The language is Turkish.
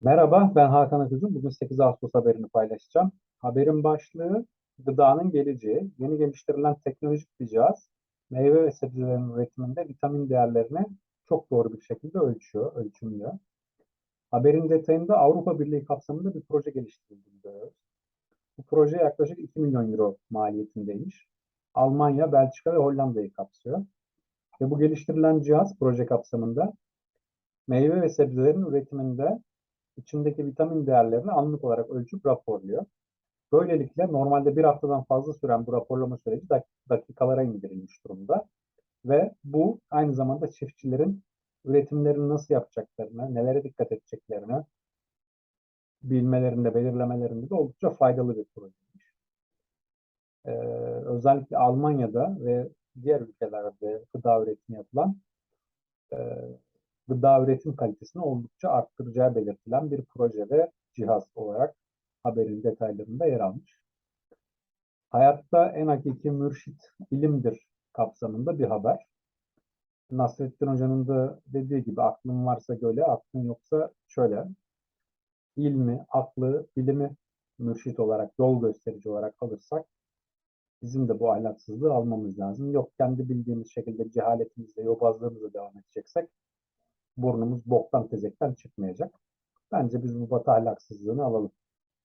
Merhaba, ben Hakan Aküzün. Bugün 8 Ağustos haberini paylaşacağım. Haberin başlığı gıdanın geleceği. Yeni geliştirilen teknolojik bir cihaz meyve ve sebzelerin üretiminde vitamin değerlerini çok doğru bir şekilde ölçüyor, ölçümlüyor. Haberin detayında Avrupa Birliği kapsamında bir proje geliştirildiğini. Bu proje yaklaşık 2 milyon euro maliyetindeymiş. Almanya, Belçika ve Hollanda'yı kapsıyor. Ve bu geliştirilen cihaz proje kapsamında meyve ve sebzelerin üretiminde içindeki vitamin değerlerini anlık olarak ölçüp raporluyor. Böylelikle normalde bir haftadan fazla süren bu raporlama süreci dak- dakikalara indirilmiş durumda. Ve bu aynı zamanda çiftçilerin üretimlerini nasıl yapacaklarını, nelere dikkat edeceklerini bilmelerinde, belirlemelerinde de oldukça faydalı bir projeymiş. Ee, özellikle Almanya'da ve diğer ülkelerde gıda üretimi yapılan e, gıda üretim kalitesini oldukça arttıracağı belirtilen bir proje ve cihaz olarak haberin detaylarında yer almış. Hayatta en hakiki mürşit ilimdir kapsamında bir haber. Nasrettin Hoca'nın da dediği gibi aklın varsa göle, aklın yoksa şöyle. İlmi, aklı, bilimi mürşit olarak, yol gösterici olarak alırsak bizim de bu ahlaksızlığı almamız lazım. Yok kendi bildiğimiz şekilde cehaletimizle, yobazlığımızla devam edeceksek burnumuz boktan tezekten çıkmayacak. Bence biz bu batı ahlaksızlığını alalım.